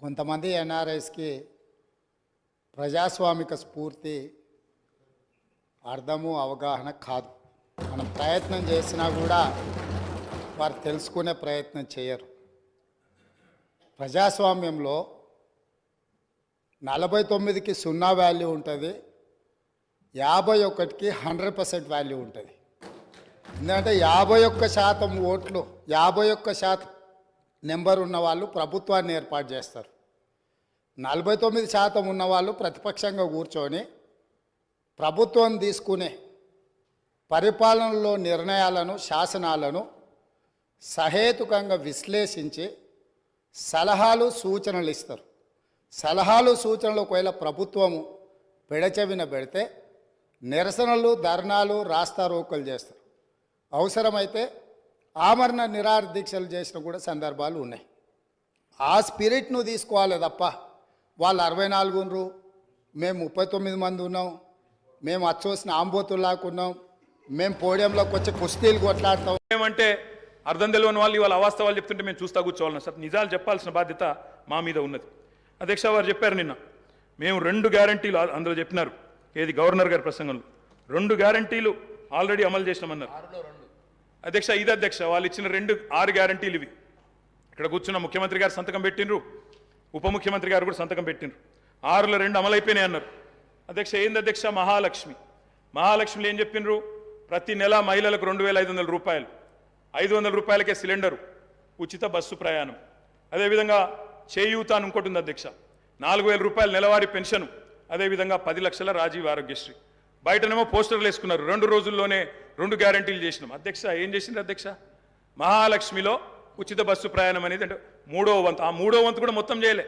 కొంతమంది ఎన్ఆర్ఐస్కి ప్రజాస్వామిక స్ఫూర్తి అర్థము అవగాహన కాదు. మనం ప్రయత్నం చేసినా కూడా వారు తెలుసుకునే ప్రయత్నం చేయరు. ప్రజాస్వామ్యంలో నలభై తొమ్మిదికి సున్నా వాల్యూ ఉంటుంది యాభై ఒకటికి హండ్రెడ్ పర్సెంట్ వాల్యూ ఉంటుంది. ఎందుకంటే యాభై ఒక్క శాతం ఓట్లు యాభై ఒక్క శాతం నెంబర్ ఉన్న వాళ్ళు ప్రభుత్వాన్ని ఏర్పాటు చేస్తారు. నలభై తొమ్మిది శాతం ఉన్నవాళ్ళు ప్రతిపక్షంగా కూర్చొని ప్రభుత్వం తీసుకునే పరిపాలనలో నిర్ణయాలను శాసనాలను సహేతుకంగా విశ్లేషించి సలహాలు సూచనలు ఇస్తారు. సలహాలు సూచనలు ఒకవేళ ప్రభుత్వము పెడచెవిన పెడితే నిరసనలు ధర్నాలు రాస్తారోకలు చేస్తారు. అవసరమైతే ఆమరణ నిరాహార దీక్షలు చేసిన కూడా సందర్భాలు ఉన్నాయి. ఆ స్పిరిట్ను తీసుకోవాలి తప్ప వాళ్ళు అరవై నాలుగు ఉన్నారు. మేము ముప్పై తొమ్మిది మంది ఉన్నాం. మేము అచ్చోసిన ఆంబోతుల్లాగా ఉన్నాం. మేము పోడియంలోకి వచ్చి కుస్తీలు కొట్లాడతాం. ఏమంటే అర్థం తెలియని వాళ్ళు ఇవాళ అవాస్తవాలు చెప్తుంటే మేము చూస్తా కూర్చోవాలన్నా సార్. నిజాలు చెప్పాల్సిన బాధ్యత మా మీద ఉన్నది. అధ్యక్ష వారు చెప్పారు నిన్న. మేము రెండు గ్యారంటీలు అందులో చెప్పినారు. ఏది గవర్నర్ గారి ప్రసంగంలో. రెండు గ్యారంటీలు ఆల్రెడీ అమలు చేసినామన్నారు. అధ్యక్ష ఇది అధ్యక్ష. వాళ్ళు ఇచ్చిన రెండు ఆరు గ్యారంటీలు ఇవి. ఇక్కడ కూర్చున్న ముఖ్యమంత్రి గారు సంతకం పెట్టినరు ఉప ముఖ్యమంత్రి గారు కూడా సంతకం పెట్టినారు ఆరులో రెండు అమలైపోయినాయి అన్నారు. అధ్యక్ష ఏంది అధ్యక్ష? మహాలక్ష్మి. మహాలక్ష్మిలో ఏం చెప్పినారు? ప్రతి నెల మహిళలకు రెండు వేల ఐదు వందల రూపాయలు. ఐదు వందల రూపాయలకే సిలిండరు ఉచిత బస్సు ప్రయాణం. అదేవిధంగా చేయూత అని ఇంకోటి ఉంది అధ్యక్ష. నాలుగు వేల రూపాయల నెలవారీ పెన్షన్ అదేవిధంగా పది లక్షల రాజీవ్ ఆరోగ్యశ్రీ. బయటనేమో పోస్టర్లు వేసుకున్నారు. రెండు రోజుల్లోనే రెండు గ్యారంటీలు చేసినాం. అధ్యక్ష ఏం చేసిండ్రు అధ్యక్ష? మహాలక్ష్మిలో ఉచిత బస్సు ప్రయాణం అనేది అంటే మూడో వంతు ఆ మూడో వంతు కూడా మొత్తం చేయలే.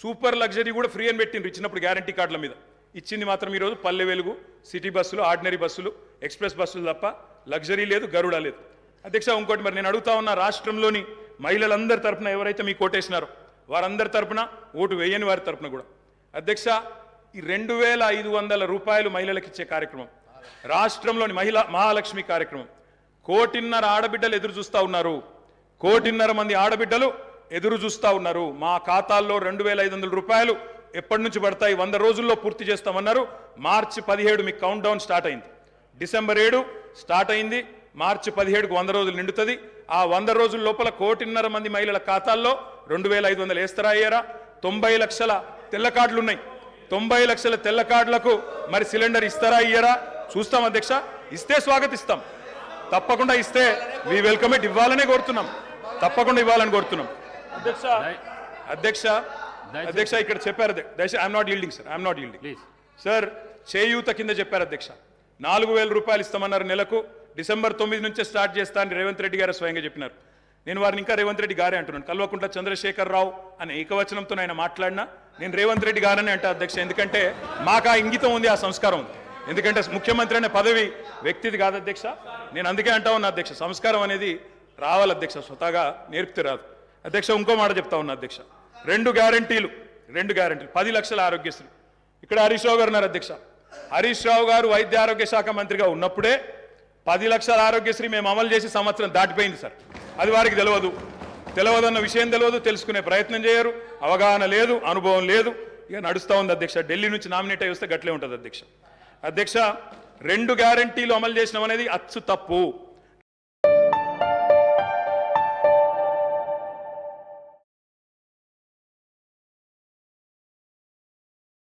సూపర్ లగ్జరీ కూడా ఫ్రీ అని పెట్టిండ్రు ఇచ్చినప్పుడు గ్యారంటీ కార్డుల మీద. ఇచ్చింది మాత్రం ఈరోజు పల్లె వెలుగు సిటీ బస్సులు ఆర్డినరీ బస్సులు ఎక్స్ప్రెస్ బస్సులు తప్ప లగ్జరీ లేదు గరుడ లేదు. అధ్యక్ష ఇంకోటి మరి నేను అడుగుతా ఉన్న రాష్ట్రంలోని మహిళలందరి తరపున ఎవరైతే మీకు ఓటేసినారో వారందరి తరఫున ఓటు వేయని వారి తరపున కూడా. అధ్యక్ష ఈ రెండు వేల ఐదు వందల రూపాయలు మహిళలకు ఇచ్చే కార్యక్రమం రాష్ట్రంలోని మహిళా మహాలక్ష్మి కార్యక్రమం. కోటిన్నర ఆడబిడ్డలు ఎదురు చూస్తూ ఉన్నారు. కోటిన్నర మంది ఆడబిడ్డలు ఎదురు చూస్తా ఉన్నారు. మా ఖాతాల్లో రెండు వేల ఐదు వందల రూపాయలు ఎప్పటి నుంచి పడతాయి? వంద రోజుల్లో పూర్తి చేస్తామన్నారు. మార్చి పదిహేడు మీకు కౌంట్ డౌన్ స్టార్ట్ అయింది. డిసెంబర్ ఏడు స్టార్ట్ అయింది. మార్చి పదిహేడుకు వంద రోజులు నిండుతుంది. ఆ వంద రోజుల లోపల కోటిన్నర మంది మహిళల ఖాతాల్లో రెండు వేల ఐదు వందలు వేస్తారా అయ్యారా తొంభై లక్షల తెల్ల కార్డులు ఉన్నాయి. తొంభై లక్షల తెల్ల కార్డులకు మరి సిలిండర్ ఇస్తారా ఇయ్యరా చూస్తాం అధ్యక్ష. ఇస్తే స్వాగతిస్తాం. తప్పకుండా ఇస్తే మీ వెల్కమ్ ఇట్ ఇవ్వాలనే కోరుతున్నాం. తప్పకుండా ఇవ్వాలని కోరుతున్నాం. అధ్యక్ష. అధ్యక్ష. అధ్యక్ష ఇక్కడ చెప్పారు దయచేసి I'm not yielding sir I'm not yielding. Sir చేయూత కింద చెప్పారు అధ్యక్ష. నాలుగు వేల రూపాయలు ఇస్తామన్నారు నెలకు. డిసెంబర్ తొమ్మిది నుంచే స్టార్ట్ చేస్తా అని రేవంత్ రెడ్డి గారు స్వయంగా చెప్పినారు. నేను వారిని ఇంకా రేవంత్ రెడ్డి గారే అంటున్నాను. కల్వకుంట్ల చంద్రశేఖర్ రావు అనే ఏకవచనంతో ఆయన మాట్లాడినా నేను రేవంత్ రెడ్డి గారనే అంటా అధ్యక్ష. ఎందుకంటే మాకు ఆ ఇంగితం ఉంది ఆ సంస్కారం ఉంది. ఎందుకంటే ముఖ్యమంత్రి అనే పదవి వ్యక్తిది కాదు అధ్యక్ష. నేను అందుకే అంటా ఉన్నా అధ్యక్ష సంస్కారం అనేది రావాలి అధ్యక్ష స్వతహాగా నేర్పితే రాదు. అధ్యక్ష ఇంకో మాట చెప్తా ఉన్నా అధ్యక్ష. రెండు గ్యారంటీలు రెండు గ్యారంటీలు. పది లక్షల ఆరోగ్యశ్రీ. ఇక్కడ హరీష్ రావు గారు ఉన్నారు అధ్యక్ష. హరీష్ రావు గారు వైద్య ఆరోగ్య శాఖ మంత్రిగా ఉన్నప్పుడే పది లక్షల ఆరోగ్యశ్రీ మేము అమలు చేసి సంవత్సరం దాటిపోయింది సార్. అది వారికి తెలియదు తెలియదన్న విషయం తెలియదు తెలుసుకునే ప్రయత్నం చేయరు. అవగాహన లేదు అనుభవం లేదు. ఇక నడుస్తూ ఉంది అధ్యక్ష. ఢిల్లీ నుంచి నామినేట్ అయి వస్తే గట్లే ఉంటుంది అధ్యక్ష. అధ్యక్ష రెండు గ్యారంటీలు అమలు చేసినాం అనేది అచ్చు తప్పు.